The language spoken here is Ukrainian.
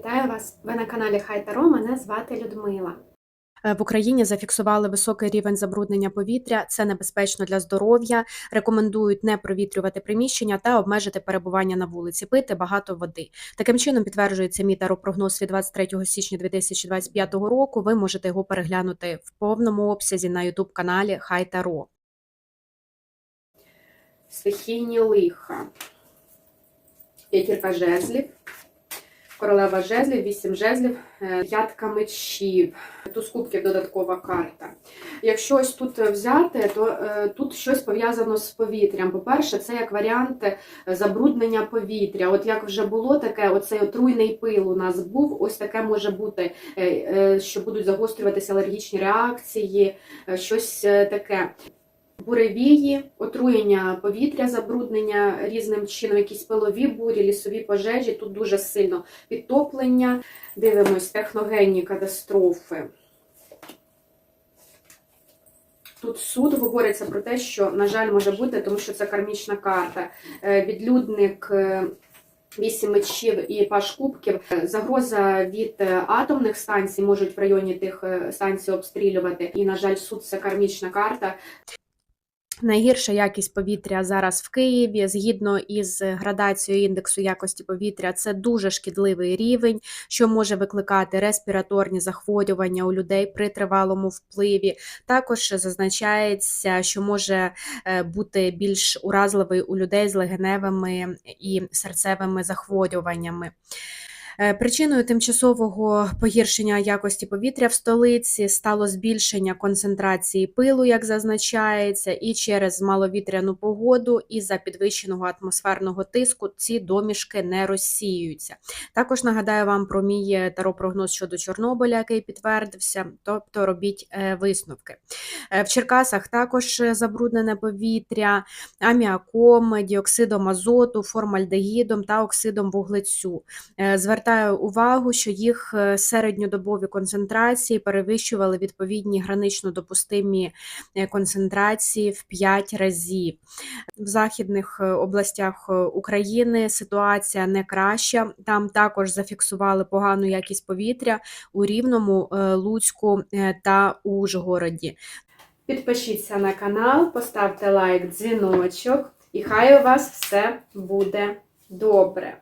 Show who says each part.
Speaker 1: Вітаю вас! Ви на каналі Хай Таро. Мене звати Людмила.
Speaker 2: Е, В Україні зафіксували високий рівень забруднення повітря. Це небезпечно для здоров'я. Рекомендують не провітрювати приміщення та обмежити перебування на вулиці, пити багато води. Таким чином підтверджується мій таропрогноз від 23 січня 2025 року. Ви можете його переглянути в повному обсязі на youtube каналі Хай Таро.
Speaker 1: Стихійні лиха. П'ятірка жезлів. Королева жезлів, вісім жезлів, е, п'ятка мечів, туз кубків додаткова карта. Якщо ось тут взяти, то е, тут щось пов'язано з повітрям. По-перше, це як варіант е, забруднення повітря. От як вже було таке, оцей отруйний пил у нас був, ось таке може бути, що будуть загострюватися алергічні реакції, щось таке. Буревії, отруєння повітря, забруднення різним чином, якісь пилові бурі, лісові пожежі, тут дуже сильно підтоплення. Дивимось техногенні катастрофи. Тут суд говориться про те, що, на жаль, може бути, тому що це кармічна карта. Е, Відлюдник. е, Вісім мечів і паш кубків. Загроза від е, атомних станцій можуть в районі тих станцій обстрілювати. І, на жаль, суд це кармічна карта.
Speaker 2: Найгірша якість повітря зараз в Києві, згідно із градацією індексу якості повітря, це дуже шкідливий рівень, що може викликати респіраторні захворювання у людей при тривалому впливі. Також зазначається, що може е, бути більш уразливий у людей з легеневими і серцевими захворюваннями. Е, Причиною тимчасового погіршення якості повітря в столиці стало збільшення концентрації пилу, як зазначається, і через маловітряну погоду і за підвищеного атмосферного тиску ці домішки не розсіюються. Також нагадаю вам про мій таропрогноз щодо Чорнобиля, який підтвердився, тобто робіть е, висновки. Е, В Черкасах також забруднене повітря аміаком, діоксидом азоту, формальдегідом та оксидом вуглецю. Звертаю увагу, що їх е, середньодобові концентрації перевищували відповідні гранично допустимі е, концентрації в 5 разів. В західних е, областях України ситуація не краща. Там також зафіксували погану якість повітря у Рівному, Луцьку та Ужгороді.
Speaker 1: Підпишіться на канал, поставте лайк, дзвіночок, і хай у вас все буде добре.